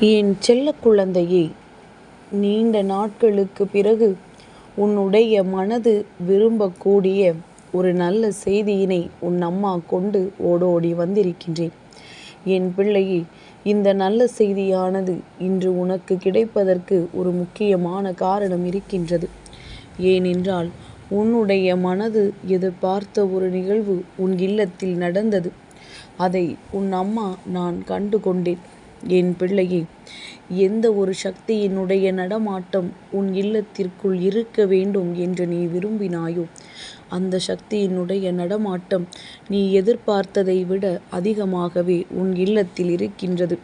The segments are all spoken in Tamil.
என் செல்ல குழந்தையே நீண்ட நாட்களுக்குப் பிறகு உன்னுடைய மனது விரும்பக்கூடிய ஒரு நல்ல செய்தியினை உன் அம்மா கொண்டு ஓடோடி வந்திருக்கின்றேன். என் பிள்ளையே இந்த நல்ல செய்தியானது இன்று உனக்கு கிடைப்பதற்கு ஒரு முக்கியமான காரணம் இருக்கின்றது. ஏனென்றால் உன்னுடைய மனது எதிர்பார்த்த ஒரு நிகழ்வு உன் இல்லத்தில் நடந்தது. அதை உன் அம்மா நான் கண்டு கொண்டேன் என் பிள்ளையே எந்த ஒரு சக்தியினுடைய நடமாட்டம் உன் இல்லத்திற்குள் இருக்க வேண்டும் என்று நீ விரும்பினாயோ அந்த சக்தியினுடைய நடமாட்டம் நீ எதிர்பார்த்ததை விட அதிகமாகவே உன் இல்லத்தில் இருக்கின்றது.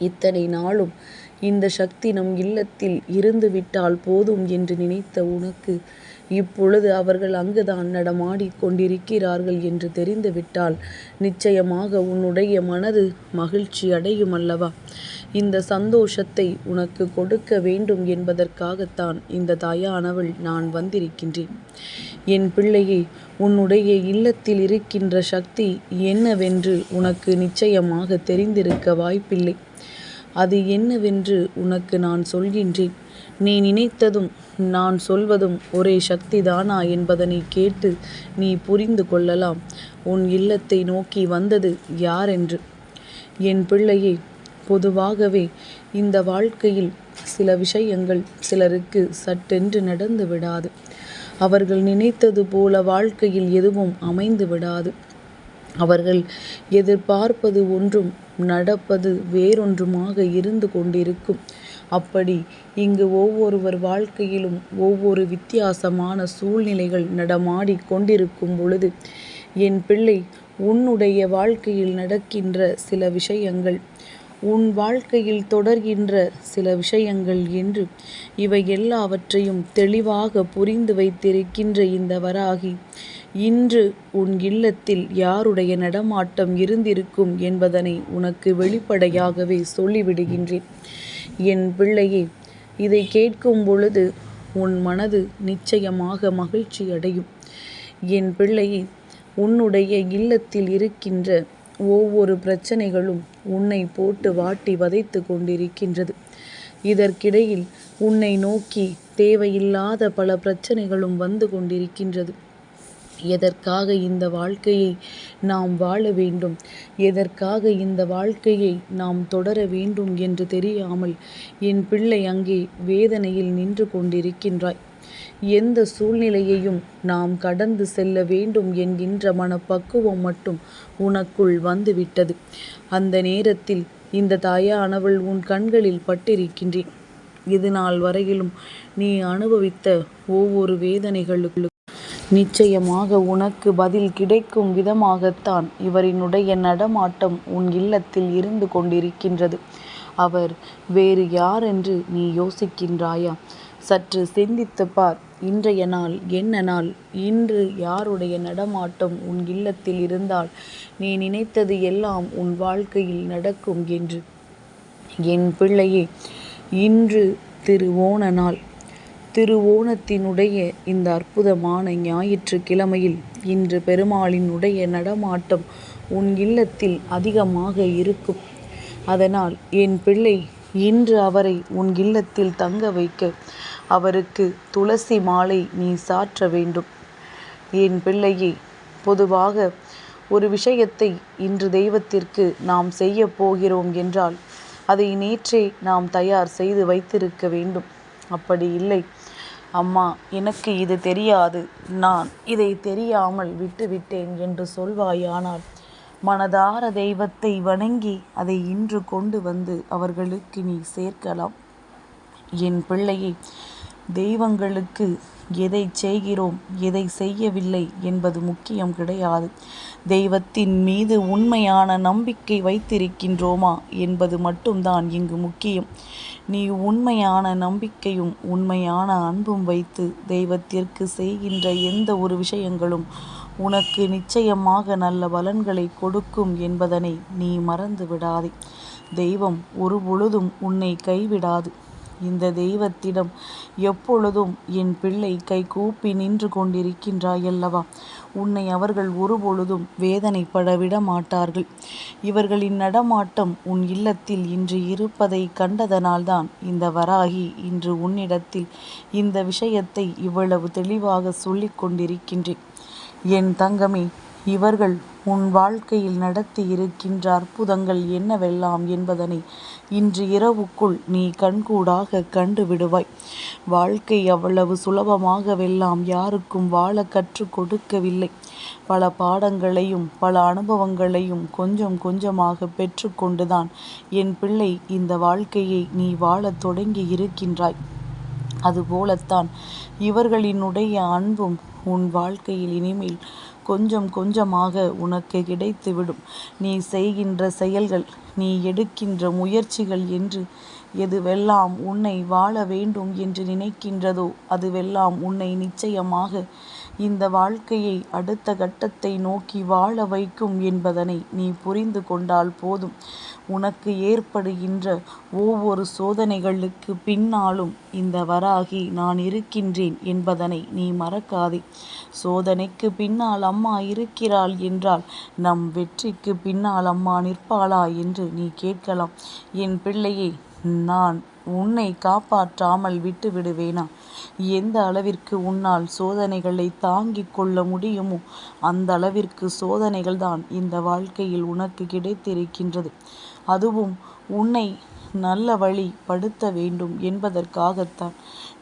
இத்தனை நாளும் இந்த சக்தி நம் இல்லத்தில் இருந்துவிட்டால் போதும் என்று நினைத்த உனக்கு இப்பொழுது அவர்கள் அங்குதான் நடமாடிக் கொண்டிருக்கிறார்கள் என்று தெரிந்துவிட்டால் நிச்சயமாக உன்னுடைய மனது மகிழ்ச்சி அடையும் அல்லவா? இந்த சந்தோஷத்தை உனக்கு கொடுக்க வேண்டும் என்பதற்காகத்தான் இந்த தாயானவள் நான் வந்திருக்கின்றேன். என் பிள்ளையே உன்னுடைய இல்லத்தில் இருக்கின்ற சக்தி என்னவென்று உனக்கு நிச்சயமாக தெரிந்திருக்க வாய்ப்பில்லை. அது என்னவென்று உனக்கு நான் சொல்கின்றேன். நீ நினைத்ததும் நான் சொல்வதும் ஒரே சக்திதானா என்பதனை கேட்டு நீ புரிந்து கொள்ளலாம். உன் இல்லத்தை நோக்கி வந்தது யாரென்று? என் பிள்ளையே பொதுவாகவே இந்த வாழ்க்கையில் சில விஷயங்கள் சிலருக்கு சட்டென்று நடந்து விடாது. அவர்கள் நினைத்தது போல வாழ்க்கையில் எதுவும் அமைந்து விடாது. அவர்கள் எதிர்பார்ப்பது ஒன்றும் நடப்பது வேறொன்றுமாக இருந்து கொண்டிருக்கும். அப்படி இங்கு ஒவ்வொருவர் வாழ்க்கையிலும் ஒவ்வொரு வித்தியாசமான சூழ்நிலைகள் நடமாடி கொண்டிருக்கும் பொழுது என் பிள்ளை உன்னுடைய வாழ்க்கையில் நடக்கின்ற சில விஷயங்கள் உன் வாழ்க்கையில் தொடர்கின்ற சில விஷயங்கள் என்று இவை எல்லாவற்றையும் தெளிவாக புரிந்து வைத்திருக்கின்ற இந்த வராகி இன்று உன் இல்லத்தில் யாருடைய நடமாட்டம் இருந்திருக்கும் என்பதனை உனக்கு வெளிப்படையாகவே சொல்லிவிடுகின்றேன். என் பிள்ளையே இதை கேட்கும் பொழுது உன் மனது நிச்சயமாக மகிழ்ச்சி அடையும். என் பிள்ளையே உன்னுடைய இல்லத்தில் இருக்கின்ற ஒவ்வொரு பிரச்சனைகளும் உன்னை போட்டு வாட்டி வதைத்து கொண்டிருக்கின்றது. இதற்கிடையில் உன்னை நோக்கி தேவையில்லாத பல பிரச்சனைகளும் வந்து கொண்டிருக்கின்றது. எதற்காக இந்த வாழ்க்கையை நாம் வாழ வேண்டும்? எதற்காக இந்த வாழ்க்கையை நாம் தொடர வேண்டும் என்று தெரியாமல் என் பிள்ளை அங்கே வேதனையில் நின்று கொண்டிருக்கின்றாய். எந்த சூழ்நிலையையும் நாம் கடந்து செல்ல வேண்டும் என்கின்ற மனப்பக்குவம் மட்டும் உனக்குள் வந்துவிட்டது. அந்த நேரத்தில் இந்த தாயானவள் உன் கண்களில் பட்டிருக்கின்றேன். இது நாள் வரையிலும் நீ அனுபவித்த ஒவ்வொரு வேதனைகளுக்கு நிச்சயமாக உனக்கு பதில் கிடைக்கும் விதமாகத்தான் இவரினுடைய நடமாட்டம் உன் இல்லத்தில் இருந்து கொண்டிருக்கின்றது. அவர் வேறு யார் என்று நீ யோசிக்கின்றாயா? சற்று சிந்தித்து பார். இன்றைய நாள் என்ன நாள்? இன்று யாருடைய நடமாட்டம் உன் இல்லத்தில் இருந்தால் நீ நினைத்தது எல்லாம் உன் வாழ்க்கையில் நடக்கும் என்று. என் பிள்ளையே இன்று திருவோண நாள். திருவோணத்தினுடைய இந்த அற்புதமான ஞாயிற்றுக்கிழமையில் இன்று பெருமாளினுடைய நடமாட்டம் உன் இல்லத்தில் அதிகமாக இருக்கும். அதனால் என் பிள்ளை இன்று அவரை உன் இல்லத்தில் தங்க வைக்க அவருக்கு துளசி மாலை நீ சாற்ற வேண்டும். என் பிள்ளையே பொதுவாக ஒரு விஷயத்தை இன்று தெய்வத்திற்கு நாம் செய்ய போகிறோம் என்றால் அதை நேற்றே நாம் தயார் செய்து வைத்திருக்க வேண்டும். அப்படி இல்லை. அம்மா எனக்கு இது தெரியாது. நான் இதை தெரியாமல் விட்டுவிட்டேன் என்று சொல்வாயானால் மனதார தெய்வத்தை வணங்கி அதை இன்று கொண்டு வந்து அவர்களுக்கு நீ சேர்க்கலாம். என் பிள்ளையை தெய்வங்களுக்கு எதை செய்கிறோம் எதை செய்யவில்லை என்பது முக்கியம் கிடையாது. தெய்வத்தின் மீது உண்மையான நம்பிக்கை வைத்திருக்கின்றோமா என்பது மட்டும்தான் இங்கு முக்கியம். நீ உண்மையான நம்பிக்கையும் உண்மையான அன்பும் வைத்து தெய்வத்திற்கு செய்கின்ற எந்த ஒரு விஷயங்களும் உனக்கு நிச்சயமாக நல்ல பலன்களை கொடுக்கும் என்பதனை நீ மறந்து விடாதே தெய்வம் ஒரு பொழுதும் உன்னை கைவிடாது. இந்த தெய்வத்திடம் எப்பொழுதும் என் பிள்ளை கை கூப்பி நின்று கொண்டிருக்கின்றாயல்லவா? உன்னை அவர்கள் ஒருபொழுதும் வேதனைப்பட விட மாட்டார்கள் இவர்களின் நடமாட்டம் உன் இல்லத்தில் இன்று இருப்பதை கண்டதனால்தான் இந்த வராகி இன்று உன்னிடத்தில் இந்த விஷயத்தை இவ்வளவு தெளிவாக சொல்லிக் கொண்டிருக்கின்றேன். என் தங்கமே இவர்கள் உன் வாழ்க்கையில் நடத்தி இருக்கின்ற அற்புதங்கள் என்னவெல்லாம் என்பதனை இன்று இரவுக்குள் நீ கண்கூடாக கண்டு விடுவாய். வாழ்க்கை அவ்வளவு சுலபமாகவெல்லாம் யாருக்கும் வாழ கற்றுக் கொடுக்கவில்லை. பல பாடங்களையும் பல அனுபவங்களையும் கொஞ்சம் கொஞ்சமாக பெற்றுக்கொண்டுதான் என் பிள்ளை இந்த வாழ்க்கையை நீ வாழத் தொடங்கி இருக்கின்றாய். அதுபோலத்தான் இவர்களினுடைய அன்பும் உன் வாழ்க்கையில் இனிமேல் கொஞ்சம் கொஞ்சமாக உனக்கு கிடைத்துவிடும். நீ செய்கின்ற செயல்கள் நீ எடுக்கின்ற முயற்சிகள் என்று எதுவெல்லாம் உன்னை வாழ வேண்டும் என்று நினைக்கின்றதோ அதுவெல்லாம் உன்னை நிச்சயமாக இந்த வாழ்க்கையை அடுத்த கட்டத்தை நோக்கி வாழ வைக்கும் என்பதனை நீ புரிந்து கொண்டால் போதும். உனக்கு ஏற்படுகின்ற ஒவ்வொரு சோதனைகளுக்கு பின்னாலும் இந்த வராகி நான் இருக்கின்றேன் என்பதனை நீ மறக்காதே. சோதனைக்கு பின்னால் அம்மா இருக்கிறாள் என்றால் நம் வெற்றிக்கு பின்னால் அம்மா நிற்பாளா என்று நீ கேட்கலாம். என் பிள்ளையே நான் உன்னை காப்பாற்றாமல் விட்டு விடுவேனா எந்த அளவிற்கு உன்னால் சோதனைகளை தாங்கிக் கொள்ள முடியுமோ அந்த அளவிற்கு சோதனைகள் தான் இந்த வாழ்க்கையில் உனக்கு கிடைத்திருக்கின்றது. அதுவும் உன்னை நல்ல வழி படுத்த வேண்டும் என்பதற்காகத்தான்.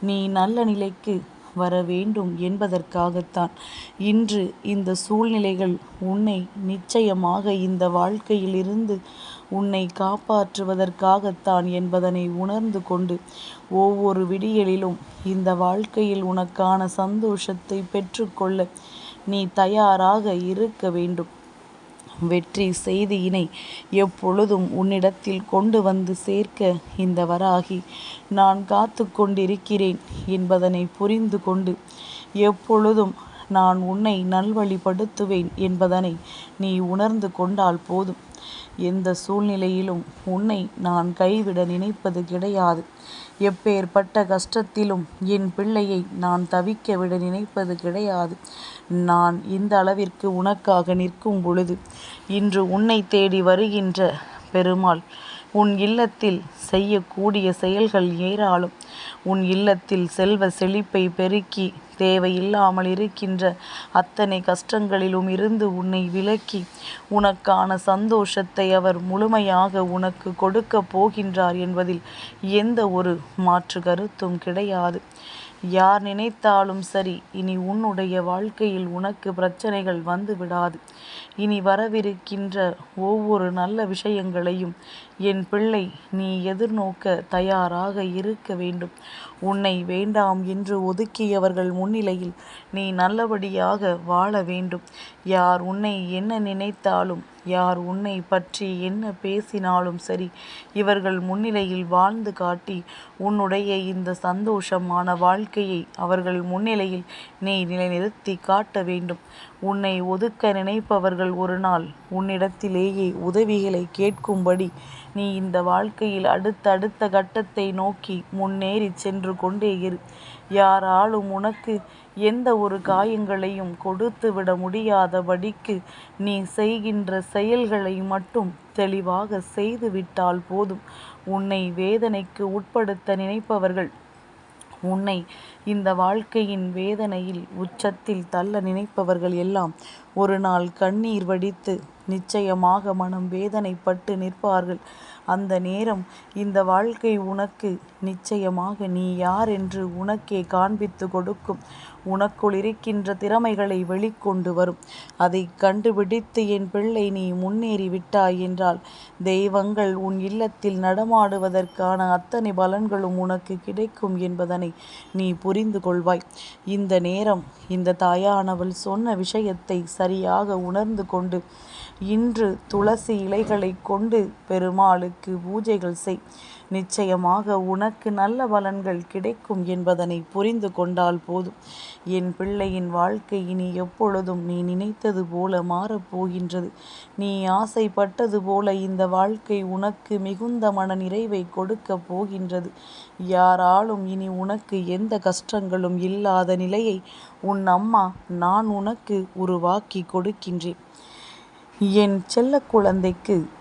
நீ நல்ல நிலைக்கு வர வேண்டும் என்பதற்காகத்தான். இன்று இந்த சூழ்நிலைகள் உன்னை நிச்சயமாக இந்த வாழ்க்கையிலிருந்து உன்னை காப்பாற்றுவதற்காகத்தான் என்பதனை உணர்ந்து கொண்டு ஒவ்வொரு விடியலிலும் இந்த வாழ்க்கையில் உனக்கான சந்தோஷத்தை பெற்றுக்கொள்ள நீ தயாராக இருக்க வேண்டும். வெற்றி செய்தியினை எப்பொழுதும் உன்னிடத்தில் கொண்டு வந்து சேர்க்க இந்த வராகி நான் காத்து கொண்டிருக்கிறேன் என்பதனை புரிந்து கொண்டு எப்பொழுதும் நான் உன்னை நல்வழிப்படுத்துவேன் என்பதனை நீ உணர்ந்து கொண்டால் போதும். எந்த சூழ்நிலையிலும் உன்னை நான் கைவிட நினைப்பது கிடையாது. எப்பேற்பட்ட கஷ்டத்திலும் என் பிள்ளையை நான் தவிக்க விட நினைப்பது கிடையாது. நான் இந்த அளவிற்கு உனக்காக நிற்கும் பொழுது இன்று உன்னை தேடி வருகின்ற பெருமாள் உன் இல்லத்தில் செய்யக்கூடிய செயல்கள் ஏராளம். உன் இல்லத்தில் செல்வ செழிப்பை பெருக்கி தேவையில்லாமல் இருக்கின்ற அத்தனை கஷ்டங்களிலும் இருந்து உன்னை விலக்கி உனக்கான சந்தோஷத்தை அவர் முழுமையாக உனக்கு கொடுக்க போகின்றார் என்பதில் எந்த ஒரு மாற்று கருத்தும் கிடையாது. யார் நினைத்தாலும் சரி இனி உன்னுடைய வாழ்க்கையில் உனக்கு பிரச்சனைகள் வந்து விடாது. இனி வரவிருக்கின்ற ஒவ்வொரு நல்ல விஷயங்களையும் என் பிள்ளை நீ எதிர்நோக்க தயாராக இருக்க வேண்டும். உன்னை வேண்டாம் என்று ஒதுக்கியவர்கள் முன்னிலையில் நீ நல்லபடியாக வாழ வேண்டும். யார் உன்னை என்ன நினைத்தாலும் யார் உன்னை பற்றி என்ன பேசினாலும் சரி இவர்கள் முன்னிலையில் வாழ்ந்து காட்டி உன்னுடைய இந்த சந்தோஷமான வாழ்க்கையை அவர்கள் முன்னிலையில் நீ நிலைநிறுத்தி காட்ட வேண்டும். உன்னை ஒதுக்க நினைப்பவர்கள் ஒரு நாள் உன்னிடத்திலேயே உதவிகளை கேட்கும்படி நீ இந்த வாழ்க்கையில் அடுத்த அடுத்த கட்டத்தை நோக்கி முன்னேறி சென்று கொண்டே இரு. யாராலும் உனக்கு எந்த ஒரு காயங்களையும் கொடுத்து விட முடியாதபடிக்கு நீ செய்கின்ற செயல்களை மட்டும் தெளிவாக செய்துவிட்டால் போதும். உன்னை வேதனைக்கு உட்படுத்த நினைப்பவர்கள் உன்னை இந்த வாழ்க்கையின் வேதனையில் உச்சத்தில் தள்ள நினைப்பவர்கள் எல்லாம் ஒரு நாள் கண்ணீர் வடித்து நிச்சயமாக மனம் வேதனைப்பட்டு நிற்பார்கள். அந்த நேரம் இந்த வாழ்க்கை உனக்கு நிச்சயமாக நீ யார் என்று உனக்கே காண்பித்து கொடுக்கும். உனக்குள் இருக்கின்ற திறமைகளை வெளிக்கொண்டு வரும். அதை கண்டுபிடித்து என் பிள்ளை நீ முன்னேறி விட்டாய் என்றால் தெய்வங்கள் உன் இல்லத்தில் நடமாடுவதற்கான அத்தனை பலன்களும் உனக்கு கிடைக்கும் என்பதனை நீ புரிந்து கொள்வாய். இந்த நேரம் இந்த தாயானவள் சொன்ன விஷயத்தை சரியாக உணர்ந்து கொண்டு இன்று துளசி இலைகளை கொண்டு பெருமாளுக்கு அம்மாவுக்கு பூஜைகள் செய். நிச்சயமாக உனக்கு நல்ல பலன்கள் கிடைக்கும் என்பதனை புரிந்து கொண்டால் போதும். என் பிள்ளையின் வாழ்க்கை இனி எப்பொழுதும் நீ நினைத்தது போல மாறப்போகின்றது நீ ஆசைப்பட்டது போல இந்த வாழ்க்கை உனக்கு மிகுந்த மன நிறைவை கொடுக்கப் போகின்றது. யாராலும் இனி உனக்கு எந்த கஷ்டங்களும் இல்லாத நிலையை உன் அம்மா நான் உனக்கு உருவாக்கி கொடுக்கின்றேன். என் செல்ல குழந்தைக்கு